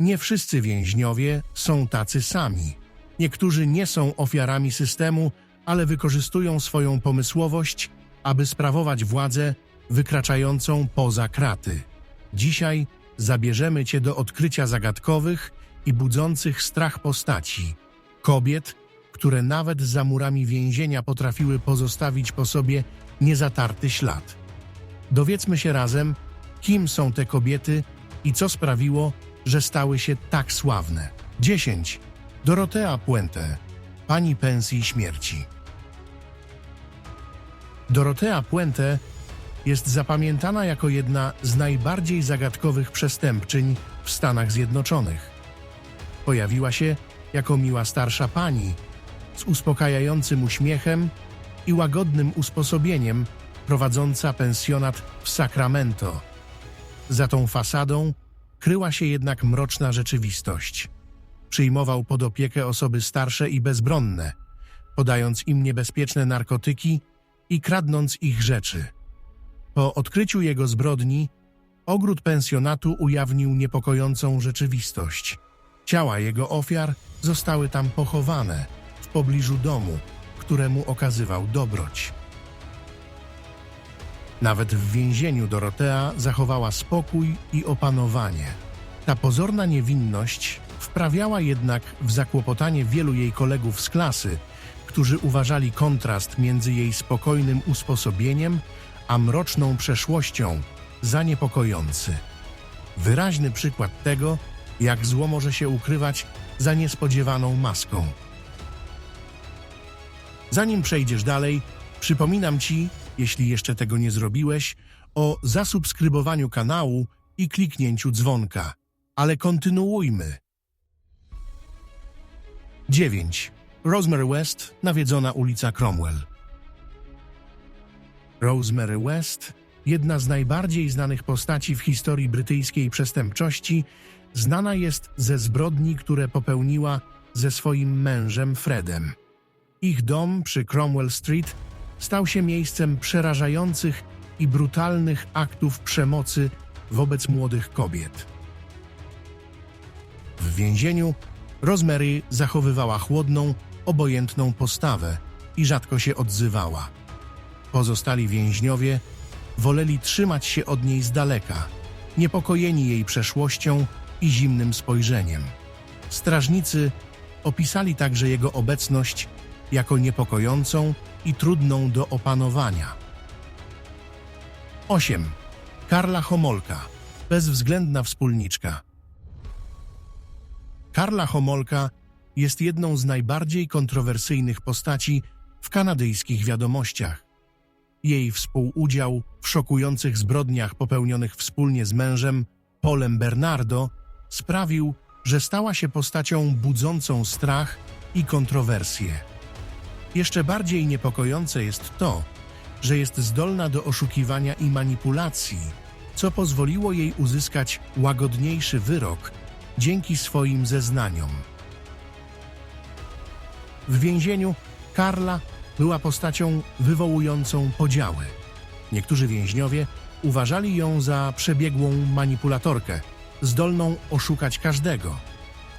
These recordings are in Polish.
Nie wszyscy więźniowie są tacy sami. Niektórzy nie są ofiarami systemu, ale wykorzystują swoją pomysłowość, aby sprawować władzę wykraczającą poza kraty. Dzisiaj zabierzemy Cię do odkrycia zagadkowych i budzących strach postaci. Kobiet, które nawet za murami więzienia potrafiły pozostawić po sobie niezatarty ślad. Dowiedzmy się razem, kim są te kobiety i co sprawiło, że stały się tak sławne. 10. Dorotea Puente, pani pensji śmierci. Dorotea Puente jest zapamiętana jako jedna z najbardziej zagadkowych przestępczyń w Stanach Zjednoczonych. Pojawiła się jako miła starsza pani z uspokajającym uśmiechem i łagodnym usposobieniem prowadząca pensjonat w Sacramento. Za tą fasadą kryła się jednak mroczna rzeczywistość. Przyjmował pod opiekę osoby starsze i bezbronne, podając im niebezpieczne narkotyki i kradnąc ich rzeczy. Po odkryciu jego zbrodni, ogród pensjonatu ujawnił niepokojącą rzeczywistość. Ciała jego ofiar zostały tam pochowane w pobliżu domu, któremu okazywał dobroć. Nawet w więzieniu Dorotea zachowała spokój i opanowanie. Ta pozorna niewinność wprawiała jednak w zakłopotanie wielu jej kolegów z klasy, którzy uważali kontrast między jej spokojnym usposobieniem a mroczną przeszłością za niepokojący. Wyraźny przykład tego, jak zło może się ukrywać za niespodziewaną maską. Zanim przejdziesz dalej, przypominam Ci, jeśli jeszcze tego nie zrobiłeś, o zasubskrybowaniu kanału i kliknięciu dzwonka. Ale kontynuujmy. 9. Rosemary West, nawiedzona ulica Cromwell. Rosemary West, jedna z najbardziej znanych postaci w historii brytyjskiej przestępczości, znana jest ze zbrodni, które popełniła ze swoim mężem Fredem. Ich dom przy Cromwell Street stał się miejscem przerażających i brutalnych aktów przemocy wobec młodych kobiet. W więzieniu Rosemary zachowywała chłodną, obojętną postawę i rzadko się odzywała. Pozostali więźniowie woleli trzymać się od niej z daleka, niepokojeni jej przeszłością i zimnym spojrzeniem. Strażnicy opisali także jego obecność jako niepokojącą i trudną do opanowania. 8. Karla Homolka, bezwzględna wspólniczka. Karla Homolka jest jedną z najbardziej kontrowersyjnych postaci w kanadyjskich wiadomościach. Jej współudział w szokujących zbrodniach popełnionych wspólnie z mężem, Polem Bernardo, sprawił, że stała się postacią budzącą strach i kontrowersje. Jeszcze bardziej niepokojące jest to, że jest zdolna do oszukiwania i manipulacji, co pozwoliło jej uzyskać łagodniejszy wyrok dzięki swoim zeznaniom. W więzieniu Karla była postacią wywołującą podziały. Niektórzy więźniowie uważali ją za przebiegłą manipulatorkę, zdolną oszukać każdego.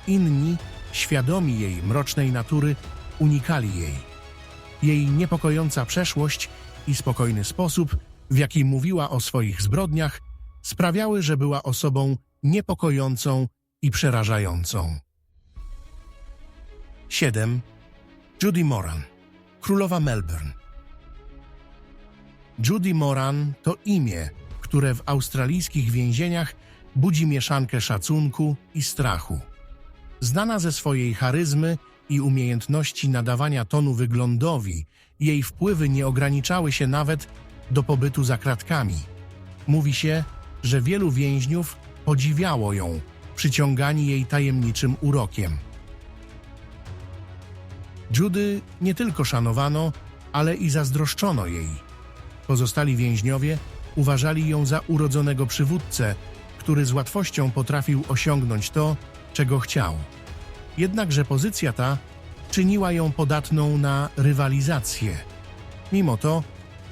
Inni, świadomi jej mrocznej natury, unikali jej. Jej niepokojąca przeszłość i spokojny sposób, w jaki mówiła o swoich zbrodniach, sprawiały, że była osobą niepokojącą i przerażającą. 7. Judy Moran, królowa Melbourne. Judy Moran to imię, które w australijskich więzieniach budzi mieszankę szacunku i strachu. Znana ze swojej charyzmy i umiejętności nadawania tonu wyglądowi, jej wpływy nie ograniczały się nawet do pobytu za kratkami. Mówi się, że wielu więźniów podziwiało ją, przyciągani jej tajemniczym urokiem. Judy nie tylko szanowano, ale i zazdroszczono jej. Pozostali więźniowie uważali ją za urodzonego przywódcę, który z łatwością potrafił osiągnąć to, czego chciał. Jednakże pozycja ta czyniła ją podatną na rywalizację. Mimo to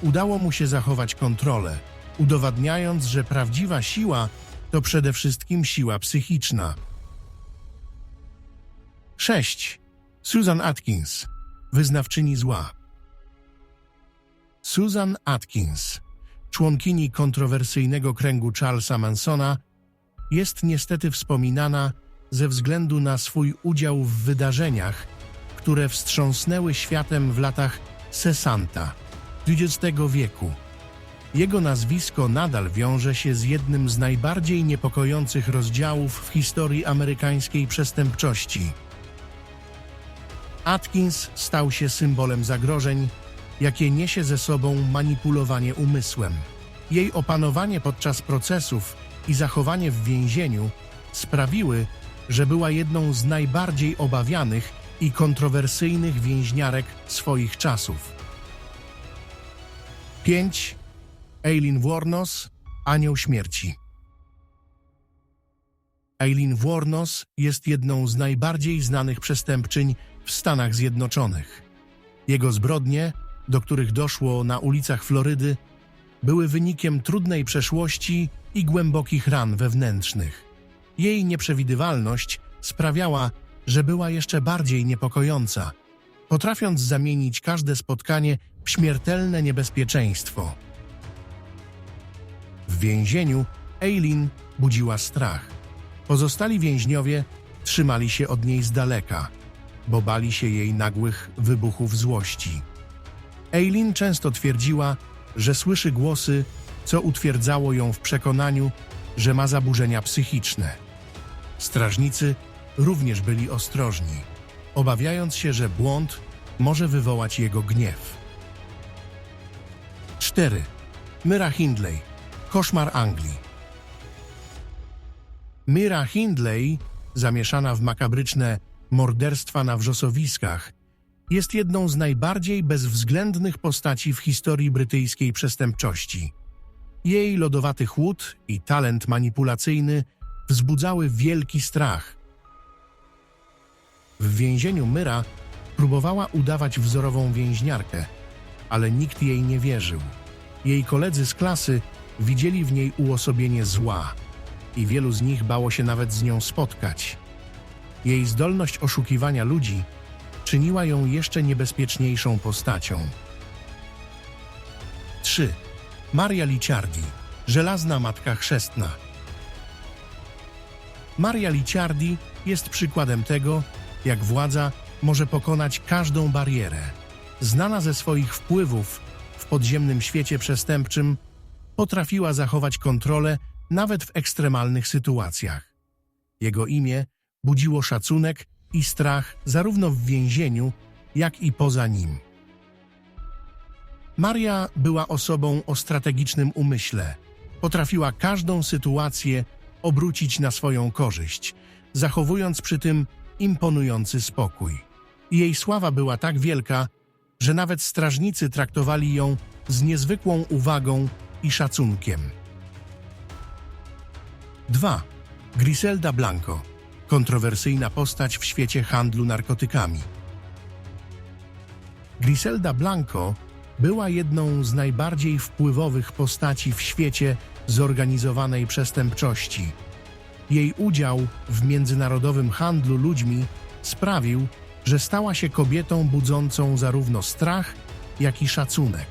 udało mu się zachować kontrolę, udowadniając, że prawdziwa siła to przede wszystkim siła psychiczna. 6. Susan Atkins, wyznawczyni zła. Susan Atkins, członkini kontrowersyjnego kręgu Charlesa Mansona, jest niestety wspominana ze względu na swój udział w wydarzeniach, które wstrząsnęły światem w latach 60. XX wieku. Jego nazwisko nadal wiąże się z jednym z najbardziej niepokojących rozdziałów w historii amerykańskiej przestępczości. Atkins stał się symbolem zagrożeń, jakie niesie ze sobą manipulowanie umysłem. Jej opanowanie podczas procesów i zachowanie w więzieniu sprawiły, że była jedną z najbardziej obawianych i kontrowersyjnych więźniarek swoich czasów. 5. Eileen Wuornos, Anioł Śmierci Eileen Wuornos jest jedną z najbardziej znanych przestępczyń w Stanach Zjednoczonych. Jego zbrodnie, do których doszło na ulicach Florydy, były wynikiem trudnej przeszłości i głębokich ran wewnętrznych. Jej nieprzewidywalność sprawiała, że była jeszcze bardziej niepokojąca, potrafiąc zamienić każde spotkanie w śmiertelne niebezpieczeństwo. W więzieniu Eileen budziła strach. Pozostali więźniowie trzymali się od niej z daleka, bo bali się jej nagłych wybuchów złości. Eileen często twierdziła, że słyszy głosy, co utwierdzało ją w przekonaniu, że ma zaburzenia psychiczne. Strażnicy również byli ostrożni, obawiając się, że błąd może wywołać jego gniew. 4. Myra Hindley Koszmar Anglii Myra Hindley, zamieszana w makabryczne morderstwa na wrzosowiskach, jest jedną z najbardziej bezwzględnych postaci w historii brytyjskiej przestępczości. Jej lodowaty chłód i talent manipulacyjny wzbudzały wielki strach. W więzieniu Myra próbowała udawać wzorową więźniarkę, ale nikt jej nie wierzył. Jej koledzy z klasy widzieli w niej uosobienie zła i wielu z nich bało się nawet z nią spotkać. Jej zdolność oszukiwania ludzi czyniła ją jeszcze niebezpieczniejszą postacią. 3. Maria Licciardi, żelazna matka chrzestna. Maria Licciardi jest przykładem tego, jak władza może pokonać każdą barierę. Znana ze swoich wpływów w podziemnym świecie przestępczym, potrafiła zachować kontrolę nawet w ekstremalnych sytuacjach. Jego imię budziło szacunek i strach zarówno w więzieniu, jak i poza nim. Maria była osobą o strategicznym umyśle. Potrafiła każdą sytuację obrócić na swoją korzyść, zachowując przy tym imponujący spokój. Jej sława była tak wielka, że nawet strażnicy traktowali ją z niezwykłą uwagą i szacunkiem. 2. Griselda Blanco kontrowersyjna postać w świecie handlu narkotykami. Griselda Blanco była jedną z najbardziej wpływowych postaci w świecie zorganizowanej przestępczości. Jej udział w międzynarodowym handlu ludźmi sprawił, że stała się kobietą budzącą zarówno strach, jak i szacunek.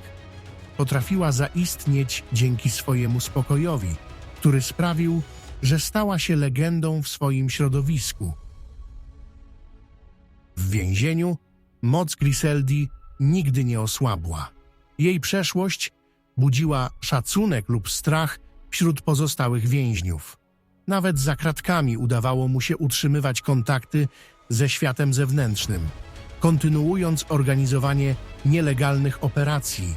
Potrafiła zaistnieć dzięki swojemu spokojowi, który sprawił, że stała się legendą w swoim środowisku. W więzieniu moc Griseldi nigdy nie osłabła. Jej przeszłość budziła szacunek lub strach wśród pozostałych więźniów. Nawet za kratkami udawało mu się utrzymywać kontakty ze światem zewnętrznym, kontynuując organizowanie nielegalnych operacji,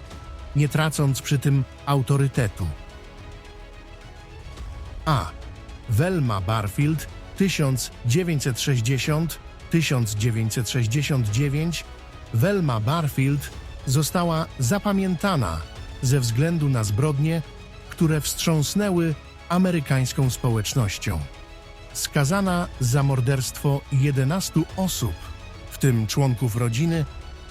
nie tracąc przy tym autorytetu. A. Velma Barfield 1960-1969 Velma Barfield została zapamiętana ze względu na zbrodnie, które wstrząsnęły amerykańską społecznością. Skazana za morderstwo 11 osób, w tym członków rodziny,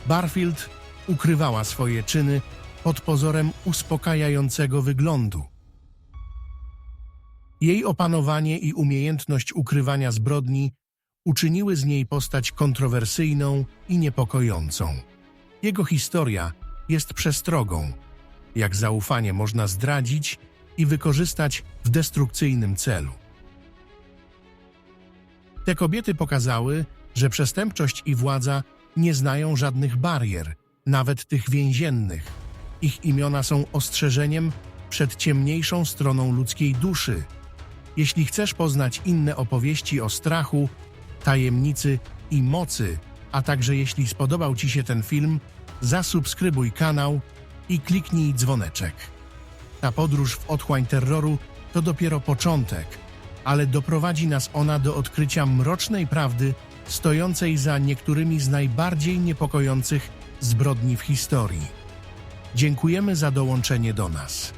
Barfield ukrywała swoje czyny pod pozorem uspokajającego wyglądu. Jej opanowanie i umiejętność ukrywania zbrodni uczyniły z niej postać kontrowersyjną i niepokojącą. Jego historia jest przestrogą, jak zaufanie można zdradzić i wykorzystać w destrukcyjnym celu. Te kobiety pokazały, że przestępczość i władza nie znają żadnych barier, nawet tych więziennych. Ich imiona są ostrzeżeniem przed ciemniejszą stroną ludzkiej duszy. Jeśli chcesz poznać inne opowieści o strachu, tajemnicy i mocy, a także jeśli spodobał Ci się ten film, zasubskrybuj kanał i kliknij dzwoneczek. Ta podróż w otchłań terroru to dopiero początek, ale doprowadzi nas ona do odkrycia mrocznej prawdy stojącej za niektórymi z najbardziej niepokojących zbrodni w historii. Dziękujemy za dołączenie do nas.